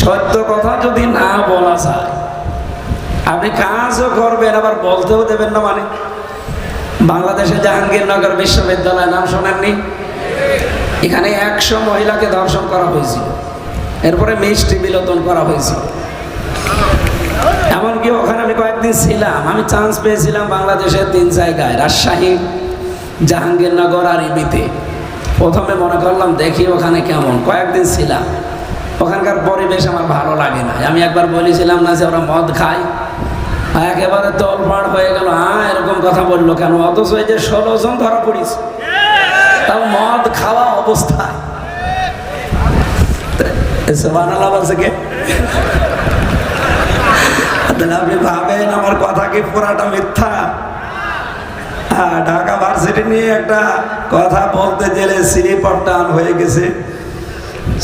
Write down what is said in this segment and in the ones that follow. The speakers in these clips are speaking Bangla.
সত্য কথা যদি না বলা যায়, আপনি কাজও করবেন, আবার বলতেও দেবেন না মানে। বাংলাদেশে জাহাঙ্গীরনগর বিশ্ববিদ্যালয় নাম শোনেননি? এখানে একশো মহিলাকে ধর্ষণ করা হয়েছিল। এরপরে মিষ্টি বিলোদন করা হয়েছিল। এমনকি ওখানে আমি কয়েকদিন ছিলাম। আমি চান্স পেয়েছিলাম বাংলাদেশের তিন জায়গায়, রাজশাহী, জাহাঙ্গীরনগর আর ইবিতে। প্রথমে মনে করলাম, দেখি ওখানে কেমন। কয়েকদিন ছিলাম। ওখানকার পরিবেশ আমার ভালো লাগে না। আমি একবার বলেছিলাম না যে ওরা মদ খায়। একেবারে তোলপাড় হয়ে গেল। হ্যাঁ এরকম কথা বলল কেন? অথচ এই যে ষোলো জন ধরা পড়িস তাও মদ খাওয়া অবস্থায়। আপনি ভাবেন আমার কথা কি পুরাটা মিথ্যা? হ্যাঁ ঢাকা ভার্সিটি নিয়ে একটা কথা বলতে গেলে স্লিপার টান হয়ে গেছে।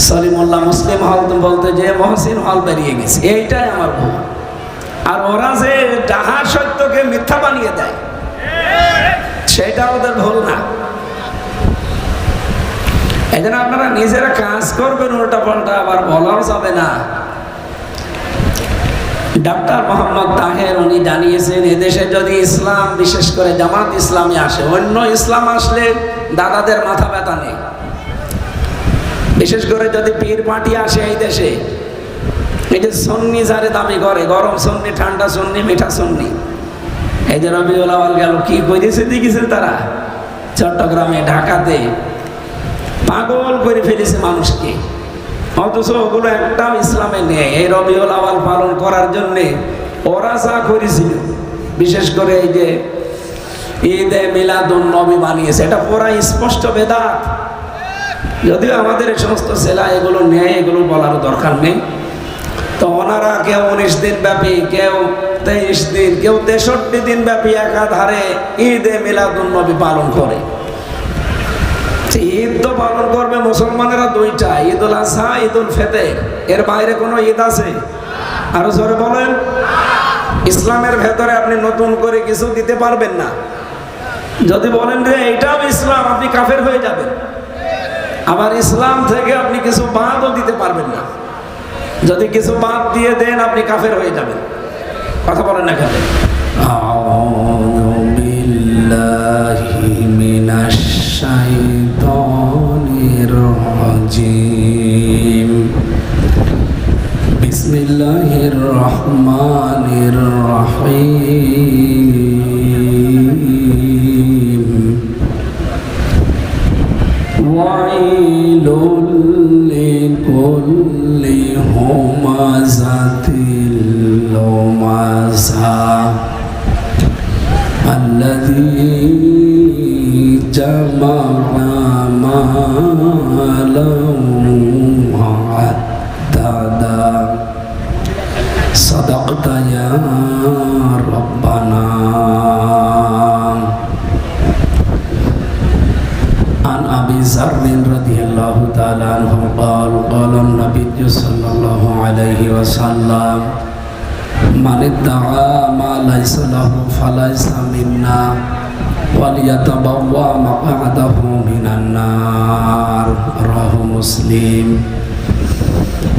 সলিমুল্লাহ মুসলিম হল বলতে যে মহসিন হল বেরিয়ে গেছে। এইটাই আমার ভুল। আর ওরা যে যাহা সত্যকে মিথ্যা বানিয়ে দেয়, সেটা ওদের ভুল না। এই জন্য আপনারা নিজেরা কাজ করবেন উল্টা পাল্টা আবার বলাও যাবে না। ডাক্তার মোহাম্মদ তাহের উনি জানিয়েছেন, এদেশে যদি ইসলাম, বিশেষ করে জামাত ইসলামী আসে, অন্য ইসলাম আসলে দাদাদের মাথা ব্যথা নেই। বিশেষ করে যদি পীর পার্টি আসে এই দেশে, এই যে সন্নি যারে দামি করে, গরম সন্নি, ঠান্ডা সন্নি, মিঠা সন্নি। এই যে আওয়াল গেল, কি করেছে দেখেছেন তারা? চট্টগ্রামে, ঢাকাতে, পাগল করে ফেলেছে মানুষকে। অথচ ওগুলো একটাও ইসলামে নেই। এই রবিউল আওয়াল পালন করার জন্যে ওরা যা করেছিল, বিশেষ করে এই যে ঈদে মিলাদুন নবী বানিয়েছে, এটা পুরা স্পষ্ট বেদাত। যদিও আমাদের এই সমস্ত সেলা এগুলো নেয়, এগুলো বলার দরকার নেই। তো ওনারা কেউ উনিশ দিন ব্যাপী, কেউ তেইশ দিন, কেউ তেষট্টি দিন ব্যাপী একাধারে ঈদে মিলাদুন নবী পালন করে। ঈদ তো পালন করবে মুসলমানেরা দুইটা ঈদ উল আজহা ঈদ উল ফেতের। এর বাইরে কোনো ঈদ আছে? আরও জোরে বলেন। ইসলামের ভেতরে আপনি নতুন করে কিছু দিতে পারবেন না। যদি বলেন যে এটাও ইসলাম, আপনি কাফের হয়ে যাবেন। আবার ইসলাম থেকে আপনি কিছু বাদও দিতে পারবেন না যদি কিছু বাদ দিয়ে দেন আপনি কাফের হয়ে যাবেন কথা বলেন না কেন أعوذ بالله من الشيطان الرجيم بسم الله الرحمن الرحيم وليتبوأ مقعده من النار رواه مسلم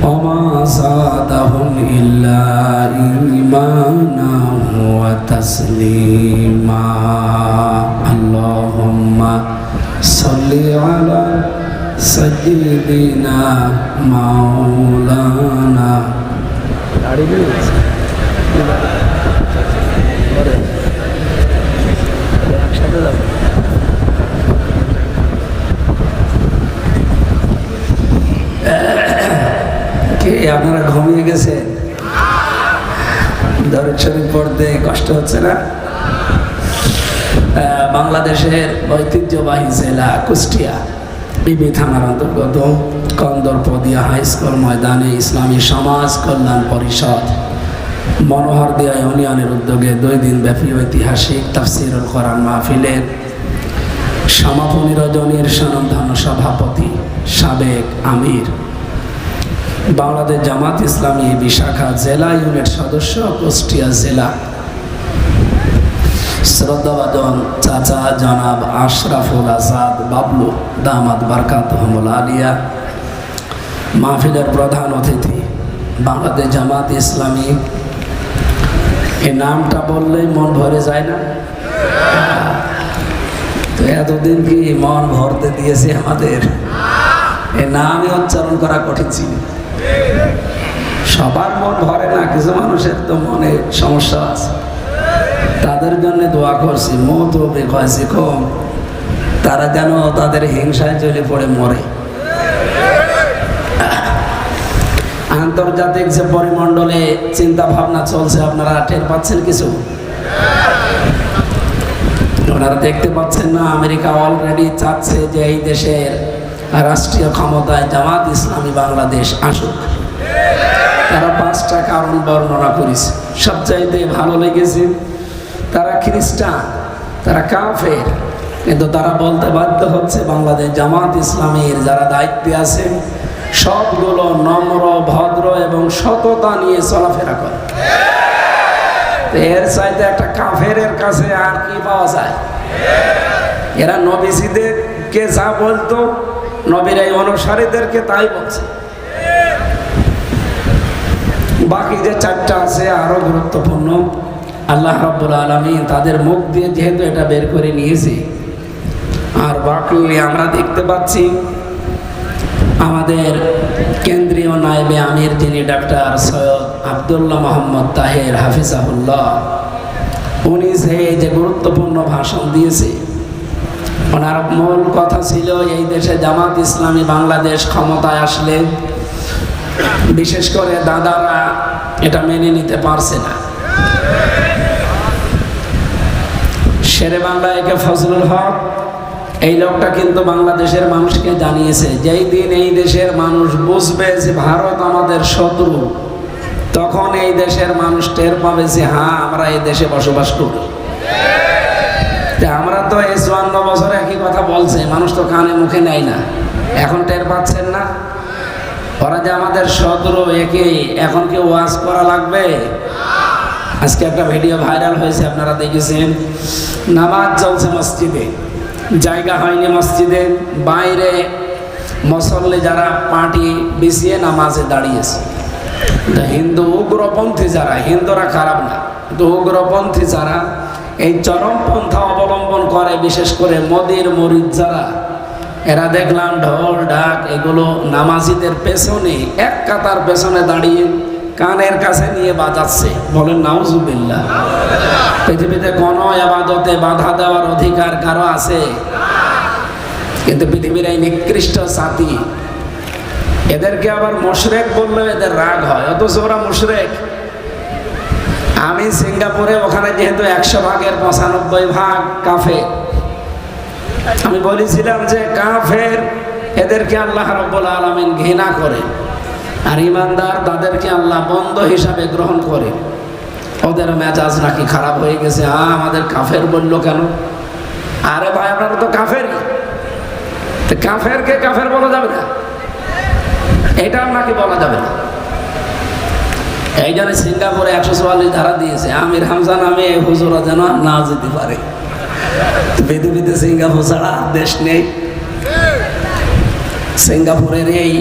وما زادهم إلا إيمانا وتسليما اللهم صل على سيدنا مولانا গেছেন দরদ পড়তে কষ্ট হচ্ছে না? বাংলাদেশের ঐতিহ্যবাহী জেলা কুষ্টিয়া। বিবি থানার অন্তর্গত কন্দরপদিয়া হাই স্কুল ময়দানে ইসলামী সমাজ কল্যাণ পরিষদ। মনোহর দিয়া ইউনিয়নের উদ্যোগে দুই দিন ব্যাপী ঐতিহাসিক তাফসিরুল কোরআন মাহফিলের সমাপনী রজনীর সনন্ধান সভাপতি সাবেক আমির। বাংলাদেশ জামাত ইসলামী বিশাখা জেলা ইউনিট সদস্য, কুষ্টিয়া জেলা। শ্রদ্ধাবাদন চাচা জনাব আশরাফুল আজাদ বাবলু দামাদ বারকাত আলিয়া। মাহফিলের প্রধান অতিথি, বাংলাদেশ জামাত ইসলামী। এই নামটা বললেই মন ভরে যায় না। তো এতদিন কি মন ভরতে দিয়েছে আমাদের? এ নামই উচ্চারণ করা কঠিন ছিল। সবার মন ভরে না, কিছু মানুষের তো মনে সমস্যা আছে। তাদের জন্য দোয়া করছি, মত হয়েছে কম। তারা যেন তাদের হিংসায় চলে পড়ে, মরে। আন্তর্জাতিক যে পরিমণ্ডলে চিন্তা ভাবনা চলছে, আপনারা টের পাচ্ছেন কিছু? ওনারা দেখতে পাচ্ছেন না, আমেরিকা অলরেডি চাচ্ছে যে এই দেশের রাষ্ট্রীয় ক্ষমতায় জামাত ইসলামী বাংলাদেশ আসুক। তারা পাঁচটা কারণ বর্ণনা করেছে। সবচাইতে ভালো লেগেছে, তারা খ্রিস্টান, তারা কাফের, কিন্তু তারা বলতে বাধ্য হচ্ছে বাংলাদেশ জামাত ইসলামের যারা দায়িত্বে আছে, সবগুলো নম্র, ভদ্র এবং সততা নিয়ে চলাফেরা করে। এর চাইতে একটা কাফের কাছে আর কি পাওয়া যায়? এরা নবীজিদেরকে যা বলতো নবীর এই অনুসারীদেরকে তাই বলছে। বাকি যে চারটা আছে আরও গুরুত্বপূর্ণ। আল্লাহ রাব্বুল আলমী তাদের মুখ দিয়ে যেহেতু এটা বের করে নিয়েছে, আর বাকি আমরা দেখতে পাচ্ছি আমাদের কেন্দ্রীয় নায়েবে আমির যিনি ডাক্তার সৈয়দ আবদুল্লাহ মোহাম্মদ তাহের হাফিজাহুল্লাহ, উনি যে গুরুত্বপূর্ণ ভাষণ দিয়েছে ওনার মূল কথা ছিল, এই দেশে জামাত ইসলামী বাংলাদেশ ক্ষমতায় আসলে বিশেষ করে দাদারা এটা মেনে নিতে পারছে না। শেরে বাংলা একে ফজলুল হক, এই লোকটা কিন্তু বাংলাদেশের মানুষকে জানিয়েছে, যেই দিন এই দেশের মানুষ বুঝবে যে ভারত আমাদের শত্রু, তখন এই দেশের মানুষ টের পাবে যে হ্যাঁ আমরা এই দেশে বসবাস করি। এই চুয়ান্ন বছর একই কথা বলছে, মানুষ তো কানে মুখে নেয় না। এখন টের পাচ্ছেন না? ওরা যে আমাদের শত্রু একে এখন কি ওয়াজ করা লাগবে? আজকে একটা ভিডিও ভাইরাল হয়েছে, আপনারা দেখেছেন। নামাজ চলছে মসজিদে। জায়গা হয়নি মসজিদে। বাইরে মসল্লে যারা পার্টি বিছিয়ে নামাজে দাঁড়িয়েছে। হিন্দু উগ্রপন্থী যারা, হিন্দুরা খারাপ না। কিন্তু উগ্রপন্থী যারা এই চরমপন্থা অবলম্বন করে, বিশেষ করে মোদির মরিদ যারা, এরা দেখলাম ঢোল, ডাক, এগুলো নামাজিদের পেছনে, এক কাতার পেছনে দাঁড়িয়ে কানের কাছে নিয়ে বাজাচ্ছে। বলেন, নাউজুবিল্লাহ। পৃথিবীতে কোনো আবাদতে বাধা দেওয়ার অধিকার কারও আছে? কিন্তু পৃথিবীর এই নিকৃষ্ট জাতি, এদেরকে আবার মুশরেক বললে এদের রাগ হয়, অথচ ওরা মুশরেক। আমি সিঙ্গাপুরে, ওখানে যেহেতু একশো ভাগের পঁচানব্বই ভাগ কাফে। আমি বলেছিলাম যে কাফের, এদেরকে আল্লাহ রব্বুল আলমিন ঘৃণা করে আর ইমানদার তাদেরকে আল্লাহ বন্ধ হিসাবে গ্রহণ করে। ওদের মেজাজ নাকি খারাপ হয়ে গেছে হ্যাঁ আমাদের কাফের বলল কেন? আরে ভাই, আপনারা তো কাফের কাফেরকে কাফের বলা যাবে না। এটাও নাকি বলা যাবে না। এই জন্য সিঙ্গাপুরে একশো চুয়াল্লিশ ধারা দিয়েছে। আমির হামজা নামে এই হুজুরা যেন না যেতে পারে। পৃথিবীতে সিঙ্গাপুর ছাড়া দেশ নেই। সিঙ্গাপুরের এই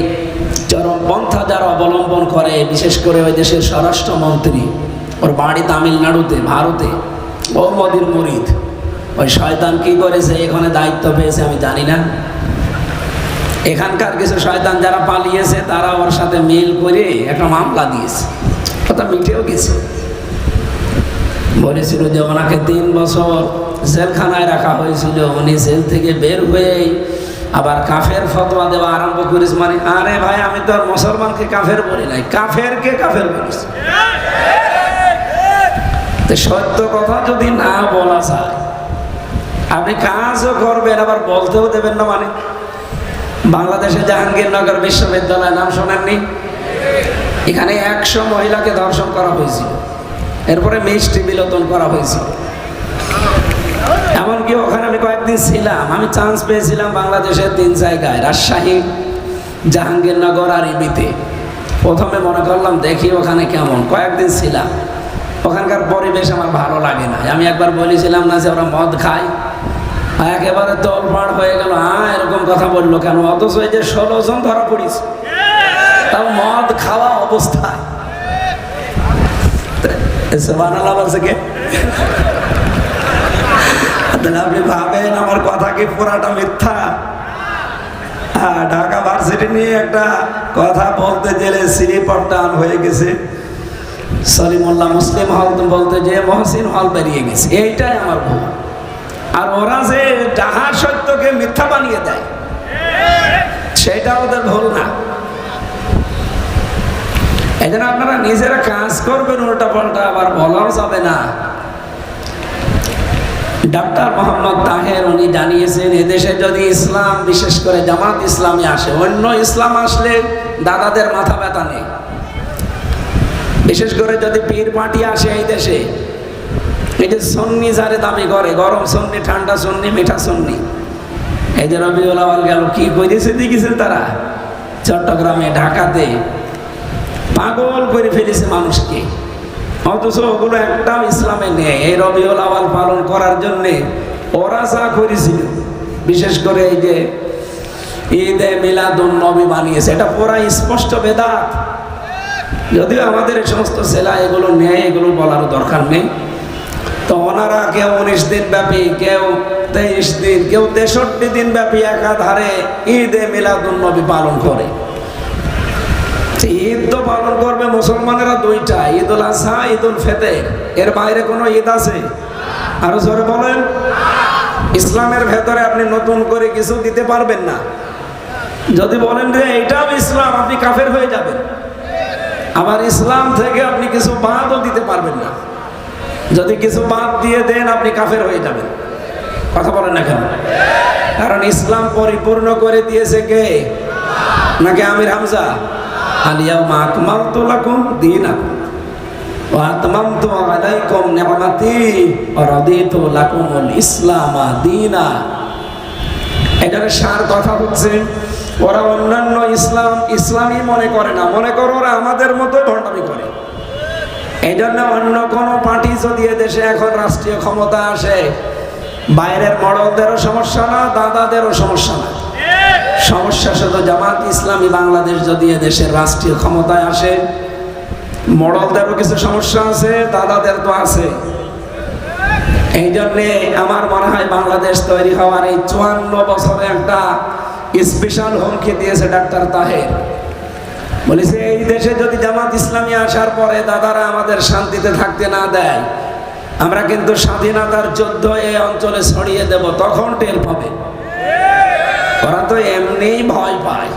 চরমপন্থা যারা অবলম্বন করে, বিশেষ করে ওই দেশের স্বরাষ্ট্রমন্ত্রী, ওর বাড়ি তামিলনাড়ুতে, ভারতে ও মদির মরিদ। ওই শয়তান কি করেছে? এখানে দায়িত্ব পেয়েছে, আমি জানি না। এখানকার কিছু শয়তান যারা পালিয়েছে, তারা ওর সাথে মিল করে একটা মামলা দিয়েছে। কথা মিটেও গেছে। বলেছিল যে ওনাকে তিন বছর জেলখানায় রাখা হয়েছিল। উনি জেল থেকে বের হয়েই আবার কাফের ফতোয়া দেওয়া আরম্ভ করিস মানে আরে ভাই, আমি তো আর মুসলমানকে কাফের বলি নাই। কাফেরকে কাফের বলিস সত্য কথা যদি না বলা যায়, আপনি কাজও করবেন, আবার বলতেও দেবেন না মানে। বাংলাদেশে জাহাঙ্গীরনগর বিশ্ববিদ্যালয় নাম শোনেননি? এখানে একশো মহিলাকে ধর্ষণ করা হয়েছিল। এরপরে মিষ্টি বিলোতন করা হয়েছিল। এমনকি ওখানে আমি কয়েকদিন ছিলাম। আমি চান্স পেয়েছিলাম বাংলাদেশের তিন জায়গায়, রাজশাহী, জাহাঙ্গীরনগর আর ইবিতে প্রথমে মনে করলাম, দেখি ওখানে কেমন। কয়েকদিন ছিলাম। ওখানকার পরিবেশ আমার ভালো লাগে না। আমি একবার বলেছিলাম না যে ওরা মদ খায়। একেবারে তোলপাড় হয়ে গেল। হ্যাঁ এরকম কথা বলল কেন? অথচ এই যে ষোলো জন ধরা তাও মদ খাওয়া অবস্থায়। আপনি ভাবেন আমার কথা কি পুরাটা মিথ্যা? হ্যাঁ ঢাকা ভার্সিটি নিয়ে একটা কথা বলতে গেলে হয়ে গেছে। মুসলিম হল বলতে যে মহসিন হল বেরিয়ে গেছে। এইটাই আমার ভুল। আর ওরা যে যাহা সত্যকে মিথ্যা বানিয়ে দেয় সেটা ওদের ভুল না। এই জন্য আপনারা নিজেরা কাজ করবেন, উল্টা পাল্টা আবার বলাও যাবে না। ডাক্তার মোহাম্মদ তাহের উনি জানিয়েছেন, এদেশে যদি ইসলাম, বিশেষ করে জামাত ইসলামী আসে, অন্য ইসলাম আসলে দাদাদের মাথা ব্যথা নেই। বিশেষ করে যদি পীর পার্টি আসে এই দেশে, এই যে সন্নি যারে দামি করে, গরম সন্নি, ঠান্ডা সন্নি, মিঠা সন্নি, এই যে রবিউল আওয়াল গেল, কি করেছে দেখেছেন তারা? চট্টগ্রামে, ঢাকাতে পাগল করে ফেলেছে মানুষকে। অথচ ওগুলো একটাও ইসলামে নেই। এই রবিউল আওয়াল পালন করার জন্যে ওরা যা করেছিল, বিশেষ করে এই যে ঈদে মিলাদুন নবী বানিয়েছে, এটা পুরা স্পষ্ট বেদাত। যদিও আমাদের এই সমস্ত সেলা এগুলো নেয় এগুলো বলার দরকার নেই। তো ওনারা কেউ উনিশ দিন ব্যাপী, কেউ তেইশ দিন, কেউ তেষট্টি দিন ব্যাপী একাধারে ঈদে মিলাদুন নবী পালন করে। ঈদ তো পালন করবে মুসলমানেরা দুইটা, ঈদ উল আজহা ঈদ উল ফেতের। এর বাইরে কোনো ঈদ আছে? আরও জোরে বলেন। ইসলামের ভেতরে আপনি নতুন করে কিছু দিতে পারবেন না। যদি বলেন যে এইটাও ইসলাম, আপনি কাফের হয়ে যাবেন। আবার ইসলাম থেকে আপনি কিছু বাদও দিতে পারবেন না। যদি কিছু বাদ দিয়ে দেন, আপনি কাফের হয়ে যাবেন। কথা বলেন না কেন? কারণ ইসলাম পরিপূর্ণ করে দিয়েছে কে? নাকি আমির হামজা? এখানে সার কথা ওরা অন্যান্য ইসলাম, ইসলামই মনে করে না। মনে করো ওরা আমাদের মতো ভণ্ডামি করে। এই জন্য অন্য কোনো পার্টি যদি দেশে এখন রাষ্ট্রীয় ক্ষমতা আসে, বাইরের মডলদেরও সমস্যা না, দাদাদেরও সমস্যা না। সমস্যা শুধু জামাত ইসলামী বাংলাদেশ যদি দেশের রাষ্ট্রীয় ক্ষমতায় আসে, মডলদেরও কিছু সমস্যা আছে, দাদাদের তো আছে। এই জন্যে আমার মনে হয় বাংলাদেশ তৈরি হওয়ার এই চুয়ান্ন বছরে একটা স্পেশাল হুমকি দিয়েছে ডাক্তার তাহের। বলেছে, এই দেশে যদি জামাত ইসলামী আসার পরে দাদারা আমাদের শান্তিতে থাকতে না দেয়, আমরা কিন্তু স্বাধীনতার যুদ্ধ এই অঞ্চলে ছড়িয়ে দেব, তখন টের পাবে। ওরা তো এমনিই ভয় পায়।